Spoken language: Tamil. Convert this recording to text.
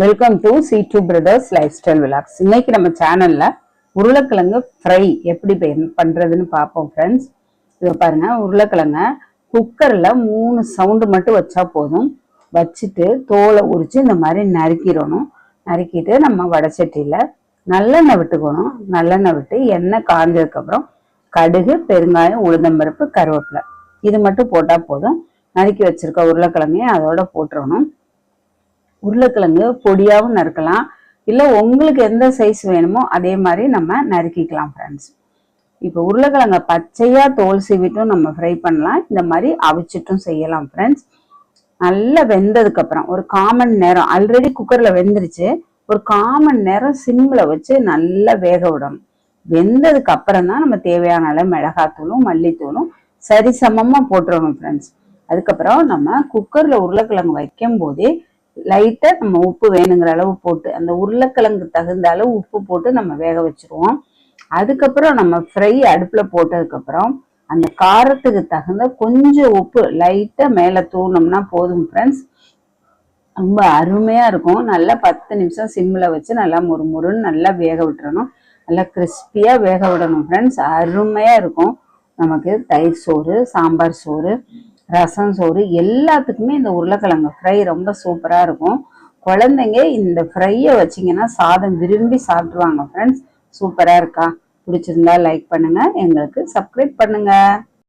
Welcome to C two brothers life style vlogs இன்னைக்கு நம்ம சேனல்ல உருளைக்கிழங்கு ஃப்ரை எப்படி பண்றதுன்னு பார்ப்போம் ஃப்ரெண்ட்ஸ் இதை பாருங்க உருளைக்கிழங்க குக்கர்ல மூணு சவுண்டு மட்டும் வச்சா போதும். வச்சுட்டு தோலை உரிச்சு இந்த மாதிரி நறுக்கிடணும். நறுக்கிட்டு நம்ம வடச்சட்டியில நல்லெண்ணெய் விட்டுக்கணும். நல்லெண்ணெய் விட்டு எண்ணெய் காஞ்சதுக்கு அப்புறம் கடுகு பெருங்காயம் உளுந்தம்பருப்பு கருவேப்பிலை. இது மட்டும் போட்டா போதும். நறுக்கி வச்சிருக்க உருளைக்கிழங்கையும் அதோட போட்டுறணும். உருளைக்கிழங்கு பொடியாவும் நறுக்கலாம். இல்லை உங்களுக்கு எந்த சைஸ் வேணுமோ அதே மாதிரி நம்ம நறுக்கிக்கலாம் ஃப்ரெண்ட்ஸ் இப்போ உருளைக்கிழங்க பச்சையா தோல் சீவிட்டும் நம்ம ஃப்ரை பண்ணலாம். இந்த மாதிரி அவிச்சிட்டும் செய்யலாம் ஃப்ரெண்ட்ஸ் நல்லா வெந்ததுக்கு அப்புறம் ஒரு காமன் நேரம் ஆல்ரெடி குக்கர்ல வெந்துருச்சு. ஒரு காமன் நேரம் சிம்மில் வச்சு நல்லா வேக விடணும். வெந்ததுக்கு அப்புறம் தான் நம்ம தேவையான அளவு மிளகாத்தூளும் மல்லித்தூளும் சரிசமமாக போட்டுடணும் ஃப்ரெண்ட்ஸ் அதுக்கப்புறம் நம்ம குக்கர்ல உருளைக்கிழங்கு வைக்கும் போதே லைட்டா நம்ம உப்பு வேணுங்கிற அளவு போட்டு அந்த உருளைக்கிழங்கு தகுந்த அளவு உப்பு போட்டு நம்ம வேக வச்சிருவோம். அதுக்கப்புறம் நம்ம ஃப்ரை அடுப்புல போட்டதுக்கப்புறம் அந்த காரத்துக்கு தகுந்த கொஞ்சம் உப்பு லைட்டா மேல தூணோம்னா போதும் ஃப்ரெண்ட்ஸ் ரொம்ப அருமையா இருக்கும். நல்லா பத்து நிமிஷம் சிம்ல வச்சு நல்லா முறுமுறுன்னு நல்லா வேக விட்டுறணும். நல்லா கிறிஸ்பியா வேக விடணும் ஃப்ரெண்ட்ஸ் அருமையா இருக்கும். நமக்கு தயிர் சோறு சாம்பார் சோறு. ரசம் சோறு எல்லாத்துக்குமே இந்த உருளைக்கிழங்கு ஃப்ரை ரொம்ப சூப்பராக இருக்கும். குழந்தைங்க இந்த ஃப்ரையை வச்சீங்கன்னா சாதம் விரும்பி சாப்பிடுவாங்க ஃப்ரெண்ட்ஸ் சூப்பராக இருக்கா? பிடிச்சிருந்தா லைக் பண்ணுங்கள் எங்களுக்கு சப்ஸ்கிரைப் பண்ணுங்கள்